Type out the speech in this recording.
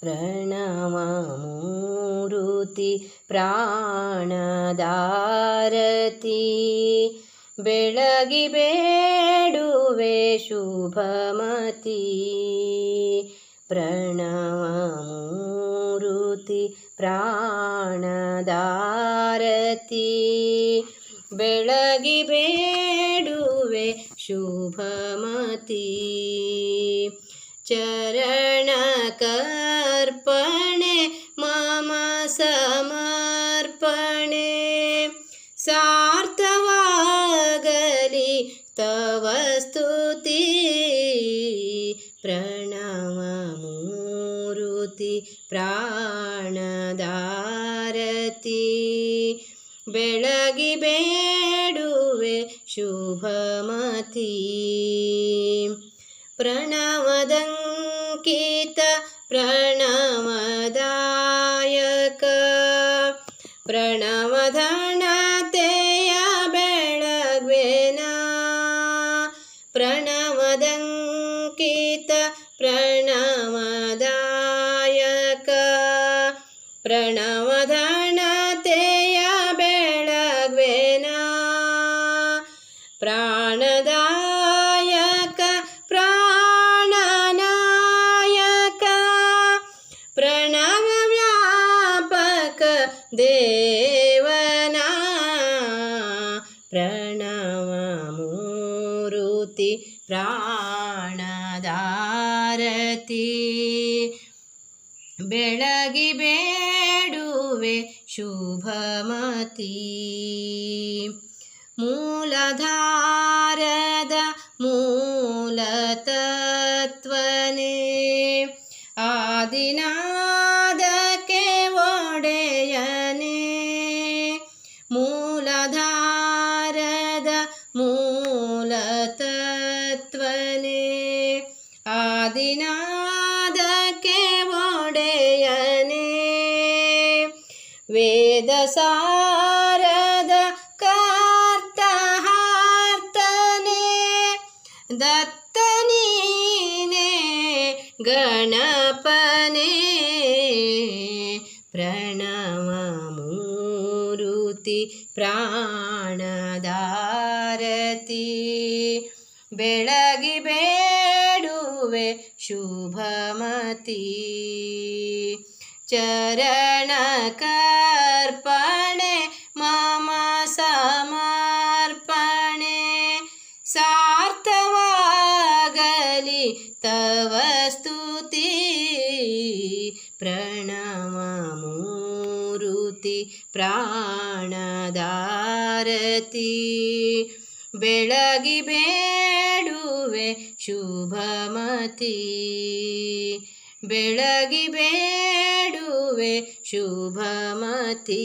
ಪ್ರಣವ ಮೂರುತಿ ಪ್ರಾಣದಾರತಿ. ಬೆಳಗಿ ಬೇಡುವೆ ಶುಭಮತಿ. ಪ್ರಣವಮೂರುತಿ ಪ್ರಾಣದಾರತಿ. ಬೆಳಗಿ ಬೇಡುವೆ ಶುಭಮತಿ. ಚರಣ ಕರ್ಪಣೆ ಮಮ ಸಮರ್ಪಣೆ ಸಾರ್ಥವಾಗಲಿ ತವ ಸ್ತುತಿ ಪ್ರಣವ ಮೂರುತಿ ಪ್ರಾಣದಾರತಿ ಬೆಳಗಿ ಬೇಡುವೆ ಶುಭಮತಿ ಪ್ರಣವದಂಕಿತ ಪ್ರಣವದಾಯಕ ಪ್ರಣವಧಣತೆಯ ಬೆಳಗ್ವೆನ ಪ್ರಣವದಂಕಿತ ಪ್ರಣವದಾಯಕ ಪ್ರಣವಧಣತೆಯ ವ್ಯಾಪಕ ದೇವನ ಪ್ರಣವ ಮೂರುತಿ ಪ್ರಾಣದಾರತಿ ಬೆಳಗಿ ಬೇಡುವೆ ಶುಭಮತಿ ಮೂಲಧಾರದ ಮೂಲತತ್ವನೇ ಆದಿನಾದಕ್ಕೆ ಮೂಲಧಾರದ ಮೂಲತತ್ವನೇ. ಆದಿನಾದಕ್ಕೆ ಒಡೆಯನೇ. ವೇದ ಸಾರದ ಕರ್ತಹಾರ್ತನೆ ದತ್ತನೀನೇ ಗಣಪನೇ. ಪ್ರಣವ ಪ್ರಾಣದಾರತಿ. ಬೆಳಗಿ ಬೇಡುವೆ ಶುಭಮತಿ. ಚರಣ ಕರ್ಪಣೆ ಮಾಮ ಸಮರ್ಪಣೆ. ಸಾರ್ಥವಾಗಲಿ ತವ ಸ್ತುತಿ. ಪ್ರಣವ ಮೂರುತಿ ಪ್ರಾಣದಾರತಿ. ಬೆಳಗಿ ಬೇಡುವೆ ಶುಭಮತಿ. ಬೆಳಗಿ ಬೇಡುವೆ ಶುಭಮತಿ.